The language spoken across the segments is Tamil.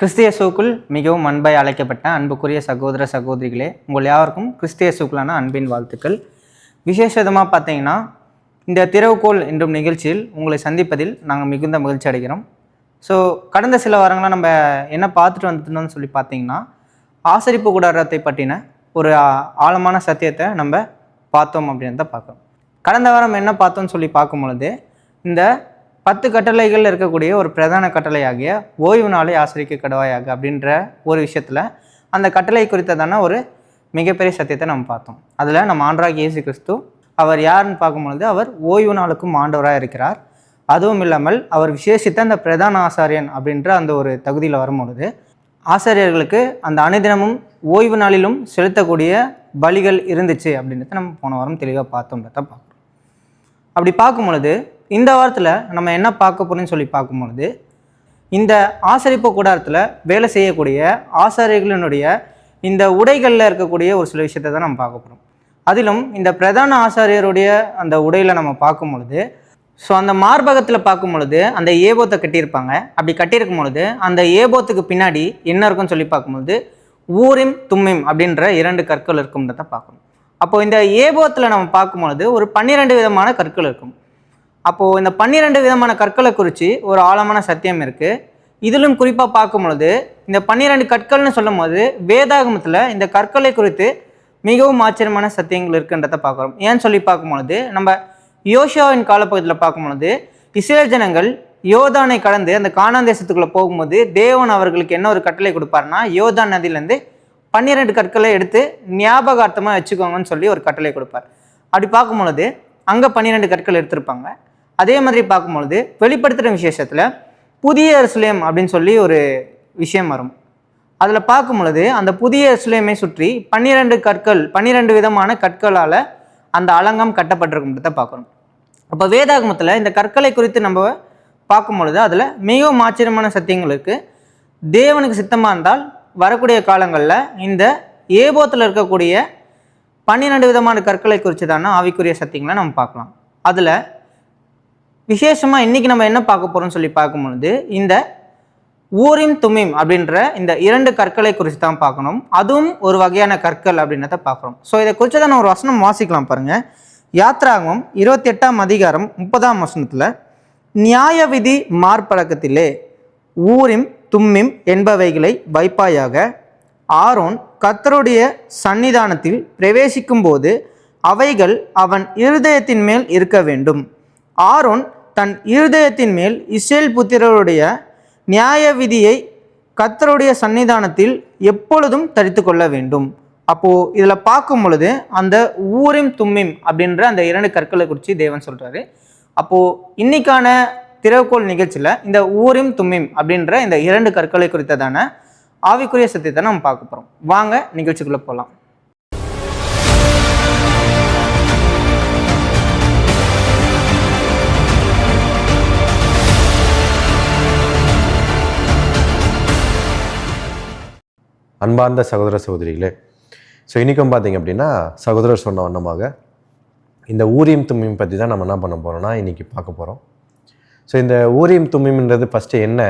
கிறிஸ்தியசுக்குள் மிகவும் அன்பாய் அழைக்கப்பட்ட அன்புக்குரிய சகோதர சகோதரிகளே உங்கள் யாருக்கும் கிறிஸ்தியசுக்குள்ளான அன்பின் வாழ்த்துக்கள். விசேஷமாக பார்த்தீங்கன்னா இந்த திறவுகோல் என்றும் நிகழ்ச்சியில் உங்களை சந்திப்பதில் நாங்கள் மிகுந்த மகிழ்ச்சி அடைகிறோம். ஸோ கடந்த சில வாரங்களாக நம்ம என்ன பார்த்துட்டு வந்துட்டோம்னு சொல்லி பார்த்தீங்கன்னா ஆசரிப்பு கூடாரத்தை பற்றின ஒரு ஆழமான சத்தியத்தை நம்ம பார்த்தோம் அப்படின்னு தான் பார்க்குறோம். கடந்த வாரம் என்ன பார்த்தோம்னு சொல்லி பார்க்கும் பொழுது இந்த பத்து கட்டளைகள் இருக்கக்கூடிய ஒரு பிரதான கட்டளையாகிய ஓய்வு நாளை ஆசிரிக்க கடவாயாக அப்படின்ற ஒரு விஷயத்தில் அந்த கட்டளை குறித்ததான ஒரு மிகப்பெரிய சத்தியத்தை நம்ம பார்த்தோம். அதில் நம்ம ஆண்டராக இயேசு கிறிஸ்து அவர் யாருன்னு பார்க்கும் பொழுது அவர் ஓய்வு நாளுக்கும் ஆண்டவராக இருக்கிறார். அதுவும் இல்லாமல் அவர் விசேஷித்த அந்த பிரதான ஆசாரியன் அப்படின்ற அந்த ஒரு தகுதியில் வரும்பொழுது ஆசாரியர்களுக்கு அந்த அனுதினமும் ஓய்வு நாளிலும் செலுத்தக்கூடிய பலிகள் இருந்துச்சு அப்படின்றத நம்ம போன வாரம் தெளிவாக பார்த்தோம்ன்றத பார்க்குறோம். அப்படி பார்க்கும் பொழுது இந்த வாரத்தில் நம்ம என்ன பார்க்க போகிறோம்னு சொல்லி பார்க்கும்பொழுது இந்த ஆசரிப்பு கூடாரத்தில் வேலை செய்யக்கூடிய ஆசாரியர்களினுடைய இந்த உடைகளில் இருக்கக்கூடிய ஒரு சில விஷயத்தை தான் நம்ம பார்க்க போகிறோம் அதிலும் இந்த பிரதான ஆசாரியருடைய அந்த உடையில் நம்ம பார்க்கும் பொழுது ஸோ அந்த மார்பகத்தில் பார்க்கும் பொழுது அந்த ஏபோத்தை கட்டியிருப்பாங்க. அப்படி கட்டியிருக்கும் பொழுது அந்த ஏபோத்துக்கு பின்னாடி என்ன இருக்குன்னு சொல்லி பார்க்கும்பொழுது ஊரிம் தும்மிம் அப்படின்ற இரண்டு கற்கள் இருக்கும்ன்றத பார்க்கணும். அப்போ இந்த ஏபோத்தில் நம்ம பார்க்கும் பொழுது ஒரு பன்னிரெண்டு விதமான கற்கள் இருக்கும். அப்போது இந்த பன்னிரெண்டு விதமான கற்களை குறித்து ஒரு ஆழமான சத்தியம் இருக்குது இதிலும் குறிப்பாக பார்க்கும் பொழுது இந்த பன்னிரெண்டு கற்கள்னு சொல்லும் போது வேதாகமத்தில் இந்த கற்களை குறித்து மிகவும் ஆச்சரியமான சத்தியங்கள் இருக்குன்றத பார்க்குறோம். ஏன்னு சொல்லி பார்க்கும் பொழுது நம்ம யோஷாவின் காலப்பகுதியில் பார்க்கும் பொழுது இஸ்ரேல் ஜனங்கள் யோதானை கடந்து அந்த காணாந்தேசத்துக்குள்ளே போகும்போது தேவன் அவர்களுக்கு என்ன ஒரு கட்டளை கொடுப்பாருன்னா யோதான் நதியிலேருந்து பன்னிரெண்டு கற்களை எடுத்து ஞாபகார்த்தமாக வச்சுக்கோங்கன்னு சொல்லி ஒரு கட்டளை கொடுப்பார். அப்படி பார்க்கும் பொழுது அங்கே பன்னிரெண்டு கற்கள் எடுத்திருப்பாங்க. அதே மாதிரி பார்க்கும் பொழுது வெளிப்படுத்துகிற விசேஷத்தில் புதிய எருசலேம் அப்படின்னு சொல்லி ஒரு விஷயம் வரும். அதில் பார்க்கும் பொழுது அந்த புதிய எருசலேமை சுற்றி பன்னிரெண்டு கற்கள் பன்னிரெண்டு விதமான கற்களால் அந்த அலங்கம் கட்டப்பட்டிருக்குன்றத பார்க்கணும் அப்போ வேதாகமத்தில் இந்த கற்களை குறித்து நம்ம பார்க்கும் பொழுது அதில் மிகவும் ஆச்சரியமான சத்தியங்கள் இருக்குது தேவனுக்கு சித்தமாக இருந்தால் வரக்கூடிய காலங்களில் இந்த ஏபோத்தில் இருக்கக்கூடிய பன்னிரெண்டு விதமான கற்களை குறித்து தானே ஆவிக்குரிய சத்தியங்களை நம்ம பார்க்கலாம். அதில் விசேஷமாக இன்றைக்கி நம்ம என்ன பார்க்க போகிறோம்னு சொல்லி பார்க்கும்பொழுது இந்த ஊரிம் துமிம் அப்படின்ற இந்த இரண்டு கற்களை குறித்து தான் பார்க்கணும். அதுவும் ஒரு வகையான கற்கள் அப்படின்றத பார்க்குறோம். ஸோ இதை குறித்து தான் ஒரு வசனம் வாசிக்கலாம் பாருங்கள் யாத்ராகமம் இருபத்தி எட்டாம் அதிகாரம் முப்பதாம் வசனத்தில் நியாய விதி மார்பழக்கத்திலே ஊரிம் தும்மிம் என்பவைகளை வைப்பாயாக ஆரோன் கர்த்தருடைய சன்னிதானத்தில் பிரவேசிக்கும்போது அவைகள் அவன் இருதயத்தின் மேல் இருக்க வேண்டும். ஆரோன் தன் இருதயத்தின் மேல் இஸ்ரேல் புத்திரருடைய நியாய விதியை கத்தருடைய சன்னிதானத்தில் எப்பொழுதும் தரித்து கொள்ள வேண்டும். அப்போது இதில் பார்க்கும் பொழுது அந்த ஊரிம் தும்மிம் அப்படின்ற அந்த இரண்டு கற்களை குறித்து தேவன் சொல்கிறாரு அப்போது இன்னைக்கான திறவுகோள் நிகழ்ச்சியில் இந்த ஊரிம் தும்மிம் அப்படின்ற இந்த இரண்டு கற்களை குறித்ததான ஆவிக்குரிய சத்தியத்தை நம்ம பார்க்க போகிறோம் வாங்க நிகழ்ச்சிக்குள்ளே போகலாம் அன்பார்ந்த சகோதர சகோதரிகளே. ஸோ இன்றைக்கும் பார்த்தீங்க அப்படின்னா சகோதரர் சொன்ன வண்ணமாக இந்த ஊரியம் தும்மியம் பற்றி தான் நம்ம என்ன பண்ண போகிறோம்னா இன்றைக்கி பார்க்க போகிறோம் ஸோ இந்த ஊரியம் தும்மியம்ன்றது ஃபஸ்ட்டு என்ன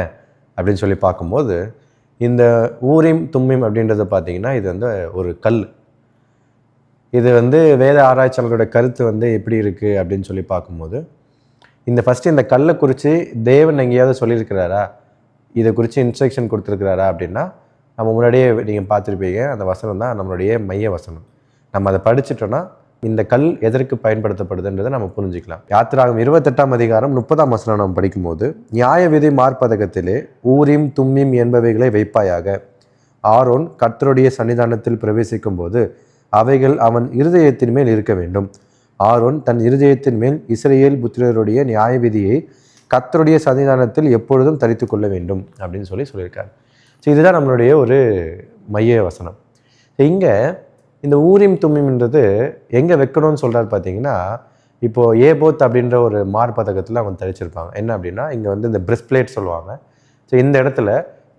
அப்படின்னு சொல்லி பார்க்கும்போது இந்த ஊரியம் தும்மியம் அப்படின்றது பார்த்திங்கன்னா இது வந்து ஒரு கல். இது வந்து வேத ஆராய்ச்சியாளர்களோட கருத்து வந்து எப்படி இருக்குது அப்படின்னு சொல்லி பார்க்கும்போது இந்த ஃபஸ்ட்டு இந்த கல்லை குறித்து தேவன் எங்கேயாவது சொல்லியிருக்கிறாரா? இதை குறித்து இன்ஸ்ட்ரக்ஷன் கொடுத்துருக்கிறாரா அப்படின்னா நம்ம முன்னாடியே நீங்கள் பார்த்துருப்பீங்க அந்த வசனம் தான் நம்மளுடைய மைய வசனம். நம்ம அதை படிச்சிட்டோன்னா இந்த கல் எதற்கு பயன்படுத்தப்படுதுன்றதை நம்ம புரிஞ்சுக்கலாம். யாத்திராகம் இருபத்தெட்டாம் அதிகாரம் முப்பதாம் வசனம் நம்ம படிக்கும்போது நியாய விதி மார்பதகத்திலே ஊரிம் தும்மிம் என்பவைகளை வைப்பாயாக. ஆரோன் கர்த்தருடைய சன்னிதானத்தில் பிரவேசிக்கும் போது அவைகள் அவன் இருதயத்தின் மேல் இருக்க வேண்டும். ஆரோன் தன் இருதயத்தின் மேல் இஸ்ரேல் புத்திரருடைய நியாய விதியை கத்தருடைய சன்னிதானத்தில் எப்பொழுதும் தரித்து கொள்ள வேண்டும் அப்படின்னு சொல்லி சொல்லியிருக்கார். ஸோ இதுதான் நம்மளுடைய ஒரு மைய வசனம். இங்கே இந்த ஊரிம் தும்மிம்ன்றது எங்கே வைக்கணும்னு சொல்கிறாரு பார்த்தீங்கன்னா இப்போது ஏபோத் அப்படின்ற ஒரு மார்பதக்கத்தில் அவங்க தரிச்சிருப்பாங்க என்ன அப்படின்னா இங்கே வந்து இந்த பிரெஸ்ட் பிளேட் சொல்லுவாங்க. ஸோ இந்த இடத்துல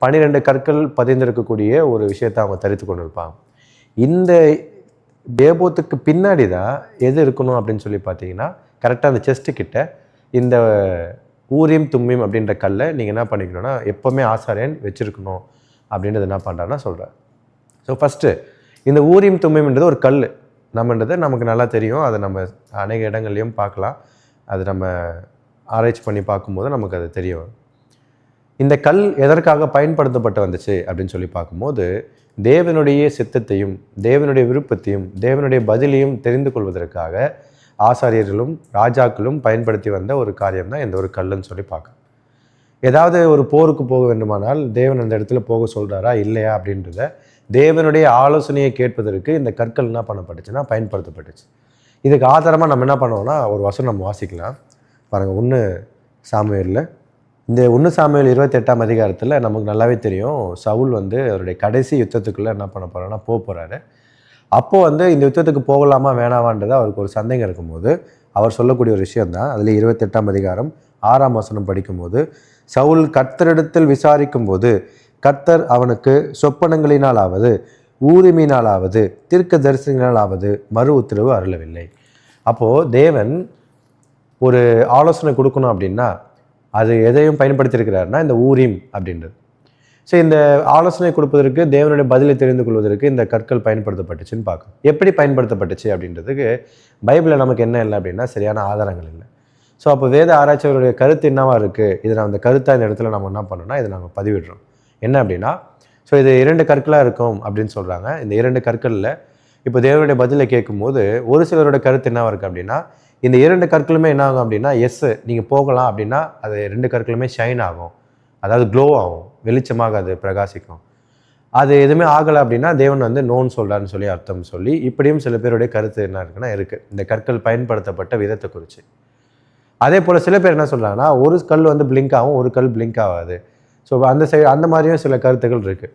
பன்னிரெண்டு கற்கள் பதிந்திருக்கக்கூடிய ஒரு விஷயத்தை அவங்க தரித்து கொண்டு இருப்பாங்க இந்த ஏபோத்துக்கு பின்னாடி தான் எது இருக்கணும் அப்படின்னு சொல்லி பார்த்தீங்கன்னா கரெக்டாக அந்த செஸ்ட்டு கிட்ட இந்த ஊரியம் தும்மியம் அப்படின்ற கல்லை நீங்கள் என்ன பண்ணிக்கணும்னா எப்போவுமே ஆசாரியன் வச்சுருக்கணும் அப்படின்றது என்ன பண்ணுறாருன்னா சொல்கிறார் ஸோ ஃபஸ்ட்டு இந்த ஊரியம் தும்மியம்ன்றது ஒரு கல் நம்மன்றது நமக்கு நல்லா தெரியும். அதை நம்ம அநேக இடங்கள்லையும் பார்க்கலாம். அது நம்ம ஆராய்ச்சி பண்ணி பார்க்கும்போது நமக்கு அது தெரியும் இந்த கல் எதற்காக பயன்படுத்தப்பட்டு வந்துச்சு அப்படின்னு சொல்லி பார்க்கும்போது தேவனுடைய சித்தத்தையும் தேவனுடைய விருப்பத்தையும் தேவனுடைய பதிலையும் தெரிந்து கொள்வதற்காக ஆசாரியர்களும் ராஜாக்களும் பயன்படுத்தி வந்த ஒரு காரியம் தான் இந்த ஒரு கல்லுன்னு சொல்லி பார்க்கலாம். ஏதாவது ஒரு போருக்கு போக வேண்டுமானால் தேவன் அந்த இடத்துல போக சொல்கிறாரா இல்லையா? அப்படின்றத தேவனுடைய ஆலோசனையை கேட்பதற்கு இந்த கற்கள் என்ன பண்ணப்பட்டுச்சுன்னா பயன்படுத்தப்பட்டுச்சு. இதுக்கு ஆதாரமாக நம்ம என்ன பண்ணுவோம்னா ஒரு வசனம் நம்ம வாசிக்கலாம். பாருங்கள் ஒன்று சாமியலில் இந்த ஒன்று சாமியல் இருபத்தெட்டாம் அதிகாரத்தில் நமக்கு நல்லாவே தெரியும். சவுல் வந்து அவருடைய கடைசி யுத்தத்துக்குள்ளே என்ன பண்ண போகிறாருன்னா போக போகிறாரு அப்போது வந்து இந்த யுத்தத்துக்கு போகலாமா வேணாமான்றது அவருக்கு ஒரு சந்தேகம் இருக்கும்போது அவர் சொல்லக்கூடிய ஒரு விஷயம் தான் அதில் இருபத்தெட்டாம் அதிகாரம் ஆறாம் வசனம் படிக்கும்போது சவுல் கர்த்தரிடத்தில் விசாரிக்கும் போது கர்த்தர் அவனுக்கு சொப்பனங்களினாலாவது ஊரிமினாலாவது தீர்க்க தரிசனங்களாலாவது மறு உத்தரவு அருளவில்லை. அப்போது தேவன் ஒரு ஆலோசனை கொடுக்கணும் அப்படின்னா அது எதையும் பயன்படுத்தியிருக்கிறாருன்னா இந்த ஊரிம் அப்படின்றது. ஸோ இந்த ஆலோசனை கொடுப்பதற்கு தேவனுடைய பதிலை தெரிந்து கொள்வதற்கு இந்த கற்கள் பயன்படுத்தப்பட்டுச்சுன்னு பார்க்கணும். எப்படி பயன்படுத்தப்பட்டுச்சு அப்படின்றதுக்கு பைபிளில் நமக்கு என்ன இல்லை அப்படின்னா சரியான ஆதாரங்கள் இல்லை. ஸோ அப்போ வேத ஆராய்ச்சியவருடைய கருத்து என்னவா இருக்குது இதை நான் அந்த கருத்தை இந்த இடத்துல நம்ம என்ன பண்ணோம்னா இதை நாங்கள் பதிவிடுறோம். என்ன அப்படின்னா ஸோ இது இரண்டு கற்களாக இருக்கும் அப்படின்னு சொல்கிறாங்க இந்த இரண்டு கற்களில் இப்போ தேவனுடைய பதிலை கேட்கும்போது ஒரு சிலரோட கருத்து என்னவா இருக்குது அப்படின்னா இந்த இரண்டு கற்களுமே என்ன ஆகும் அப்படின்னா எஸ் நீங்கள் போகலாம் அப்படின்னா அது ரெண்டு கற்களுமே ஷைன் ஆகும். அதாவது க்ளோ ஆகும். வெளிச்சமாக அது பிரகாசிக்கும். அது எதுவுமே ஆகலை அப்படின்னா தேவன் வந்து நோன் சொல்கிறான்னு சொல்லி அர்த்தம் சொல்லி இப்படியும் சில பேருடைய கருத்து என்ன இருக்குன்னா இருக்குது இந்த கற்கள் பயன்படுத்தப்பட்ட விதத்தை குறித்து அதே போல் சில பேர் என்ன சொல்கிறாங்கன்னா ஒரு கல் வந்து பிளிங்க் ஆகும் ஒரு கல் பிளிங்க் ஆகாது. ஸோ அந்த சைடு அந்த மாதிரியும் சில கருத்துக்கள் இருக்குது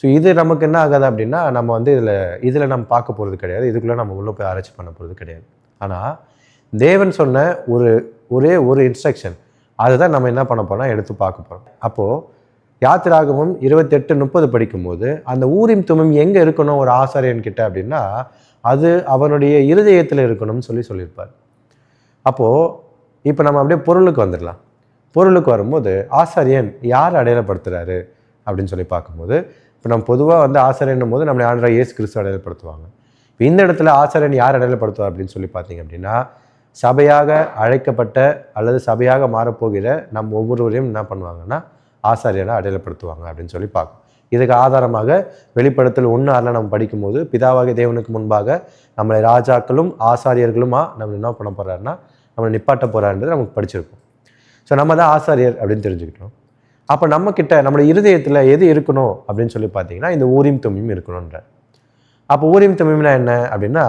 ஸோ இது நமக்கு என்ன ஆகாது அப்படின்னா நம்ம வந்து இதில் இதில் நம்ம பார்க்க போகிறது கிடையாது. இதுக்குள்ளே நம்ம உள்ளே போய் ஆராய்ச்சி பண்ண போகிறது கிடையாது. ஆனால் தேவன் சொன்ன ஒரு ஒரே ஒரு இன்ஸ்ட்ரக்ஷன் அதுதான் நம்ம என்ன பண்ண போறோம்னா எடுத்து பார்க்க போகிறோம் அப்போது யாத்திராகவும் இருபத்தெட்டு முப்பது படிக்கும்போது அந்த ஊரின் துமம் எங்கே இருக்கணும் ஒரு ஆசாரியன் கிட்ட அப்படின்னா அது அவனுடைய இருதயத்தில் இருக்கணும்னு சொல்லி சொல்லியிருப்பார். அப்போது இப்போ நம்ம அப்படியே பொருளுக்கு வந்துடலாம். பொருளுக்கு வரும்போது ஆசாரியன் யார் அடையாளப்படுத்துகிறாரு அப்படின்னு சொல்லி பார்க்கும்போது இப்போ நம்ம பொதுவாக வந்து ஆசாரியன்னும் போது நம்மளை ஆண்டரா இயேசு கிறிஸ்து அடையாளப்படுத்துவாங்க. இப்போ இந்த இடத்துல ஆசாரியன் யார் அடையாளப்படுத்துவார் அப்படின்னு சொல்லி பார்த்தீங்க அப்படின்னா சபையாக அழைக்கப்பட்ட அல்லது சபையாக மாறப்போகிற நம் ஒவ்வொருவரையும் என்ன பண்ணுவாங்கன்னா ஆசாரியரை அடையாளப்படுத்துவாங்க அப்படின்னு சொல்லி பார்க்கும். இதுக்கு ஆதாரமாக வெளிப்படுத்தல் ஒன்று ஆறில் நம்ம படிக்கும்போது பிதாவாகிய தேவனுக்கு முன்பாக நம்மளை ராஜாக்களும் ஆசாரியர்களுமா நம்ம என்ன பண்ண போகிறாருன்னா நம்மளை நிப்பாட்ட போகிறாருன்றது நமக்கு படிச்சிருக்கோம். ஸோ நம்ம தான் ஆசாரியர் அப்படின்னு தெரிஞ்சுக்கிட்டோம். அப்போ நம்ம நம்மளோட இருதயத்தில் எது இருக்கணும் அப்படின்னு சொல்லி பார்த்தீங்கன்னா இந்த ஊரியும் தும்மியும் இருக்கணுன்ற அப்போ ஊரியம் தும்மியம்னா என்ன அப்படின்னா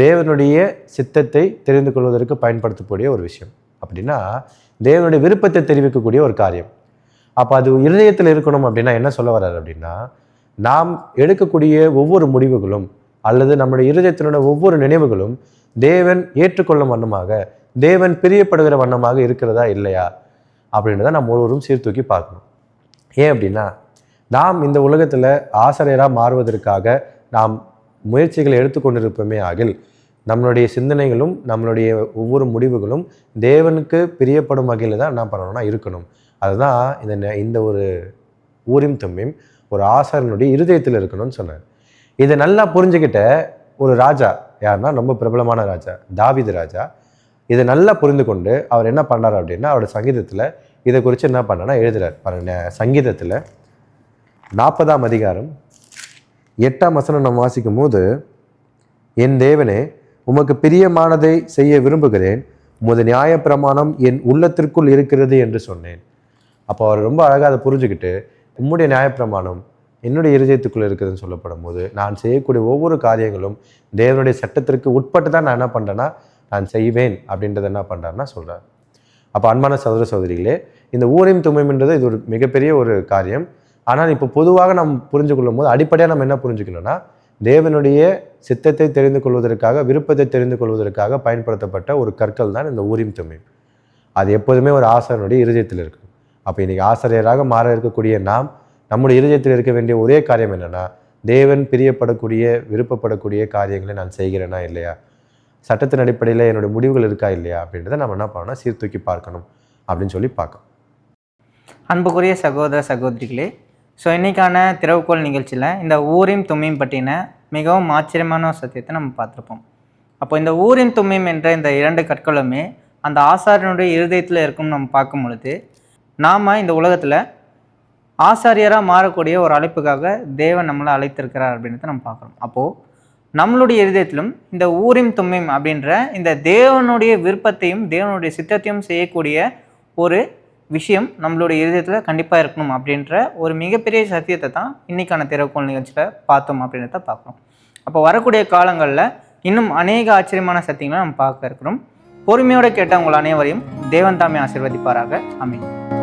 தேவனுடைய சித்தத்தை தெரிந்து கொள்வதற்கு பயன்படுத்தக்கூடிய ஒரு விஷயம். அப்படின்னா தேவனுடைய விருப்பத்தை தெரிவிக்கக்கூடிய ஒரு காரியம். அப்போ அது இருதயத்தில் இருக்கணும் அப்படின்னா என்ன சொல்ல வர்றாரு அப்படின்னா நாம் எடுக்கக்கூடிய ஒவ்வொரு முடிவுகளும் அல்லது நம்முடைய இருதயத்தினுடைய ஒவ்வொரு நினைவுகளும் தேவன் ஏற்றுக்கொள்ளும் வண்ணமாக தேவன் பிரியப்படுகிற வண்ணமாக இருக்கிறதா இல்லையா அப்படின்றத நம்ம ஒருவரும் சீர்தூக்கி பார்க்கணும். ஏன் அப்படின்னா நாம் இந்த உலகத்தில் ஆசிரியராக மாறுவதற்காக நாம் முயற்சிகளை எடுத்துக்கொண்டிருப்போமே ஆகில் நம்மளுடைய சிந்தனைகளும் நம்மளுடைய ஒவ்வொரு முடிவுகளும் தேவனுக்கு பிரியப்படும் வகையில் தான் என்ன பண்ணணும்னா இருக்கணும். அதுதான் இந்த நெ- இந்த ஒரு ஊரிம் தும்மியும் ஒரு ஆசாரனுடைய இருதயத்தில் இருக்கணும்னு சொன்னார். இதை நல்லா புரிஞ்சுக்கிட்ட ஒரு ராஜா யாருன்னா ரொம்ப பிரபலமான ராஜா தாவிது ராஜா. இதை நல்லா புரிந்து கொண்டு அவர் என்ன பண்ணார் அப்படின்னா அவரோட சங்கீதத்தில் இதை குறித்து என்ன பண்ணார்னா எழுதுறார். பாருங்க சங்கீதத்தில் நாற்பதாம் அதிகாரம் எட்டாம் வசனம் நம்ம வாசிக்கும் போது என் தேவனே உமக்கு பிரியமானதை செய்ய விரும்புகிறேன். உமது நியாயப்பிரமாணம் என் உள்ளத்திற்குள் இருக்கிறது என்று சொன்னேன். அப்போ அவர் ரொம்ப அழகாக அதை புரிஞ்சுக்கிட்டு உம்முடைய நியாயப்பிரமாணம் என்னுடைய இருதயத்துக்குள்ளே இருக்குதுன்னு சொல்லப்படும் போது நான் செய்யக்கூடிய ஒவ்வொரு காரியங்களும் தேவனுடைய சட்டத்திற்கு உட்பட்டு தான் நான் என்ன பண்ணுறேன்னா நான் செய்வேன். அப்படின்றத என்ன பண்ணுறாருன்னா சொல்கிறார் அப்போ அன்பான சகோதர சகோதரிகளே இந்த ஊரையும் தும்மைன்றது இது ஒரு மிகப்பெரிய ஒரு காரியம். ஆனால் இப்போ பொதுவாக நம்ம புரிஞ்சு கொள்ளும் போது அடிப்படையாக நம்ம என்ன புரிஞ்சுக்கணும்னா தேவனுடைய சித்தத்தை தெரிந்து கொள்வதற்காக விருப்பத்தை தெரிந்து கொள்வதற்காக பயன்படுத்தப்பட்ட ஒரு கற்கள் தான் இந்த ஊரிம் தும்மையும். அது எப்போதுமே ஒரு ஆசாரனுடைய இருதயத்தில் இருக்கும். அப்போ இன்றைக்கி ஆசிரியராக மாற இருக்கக்கூடிய நாம் நம்முடைய இருதயத்தில் இருக்க வேண்டிய ஒரே காரியம் என்னன்னா தேவன் பிரியப்படக்கூடிய விருப்பப்படக்கூடிய காரியங்களை நான் செய்கிறேனா இல்லையா? சட்டத்தின் அடிப்படையில் என்னுடைய முடிவுகள் இருக்கா இல்லையா? அப்படின்றத நம்ம என்ன பண்ணணும்னா சீர்தூக்கி பார்க்கணும் அப்படின்னு சொல்லி பார்க்கணும். அன்புக்குரிய சகோதர சகோதரிகளே ஸோ இன்றைக்கான திறவுகோள் நிகழ்ச்சியில் இந்த ஊரின் தும்மியும் பற்றின மிகவும் ஆச்சரியமான சத்தியத்தை நம்ம பார்த்துருப்போம். அப்போ இந்த ஊரின் தும்மியும் என்ற இந்த இரண்டு கற்களுமே அந்த ஆசாரியனுடைய இருதயத்தில் இருக்கும்னு நம்ம பார்க்கும் பொழுது நாம் இந்த உலகத்தில் ஆசாரியராக மாறக்கூடிய ஒரு அழைப்புக்காக தேவன் நம்மளை அழைத்திருக்கிறார் அப்படின்றத நம்ம பார்க்குறோம் அப்போது நம்மளுடைய இருதயத்திலும் இந்த ஊரிம் தும்மிம் அப்படின்ற இந்த தேவனுடைய விருப்பத்தையும் தேவனுடைய சித்தத்தையும் செய்யக்கூடிய ஒரு விஷயம் நம்மளுடைய இருதயத்தில் கண்டிப்பாக இருக்கணும் அப்படின்ற ஒரு மிகப்பெரிய சத்தியத்தை தான் இன்றைக்கான திறக்கோள் நிகழ்ச்சியில் பார்த்தோம் அப்படின்றத பார்க்குறோம் அப்போ வரக்கூடிய காலங்களில் இன்னும் அநேக ஆச்சரியமான சத்தியங்களை நம்ம பார்க்க இருக்கிறோம். பொறுமையோடு கேட்ட உங்கள் அனைவரையும் தேவன் தாமே ஆசிர்வதிப்பாராக. அமையும்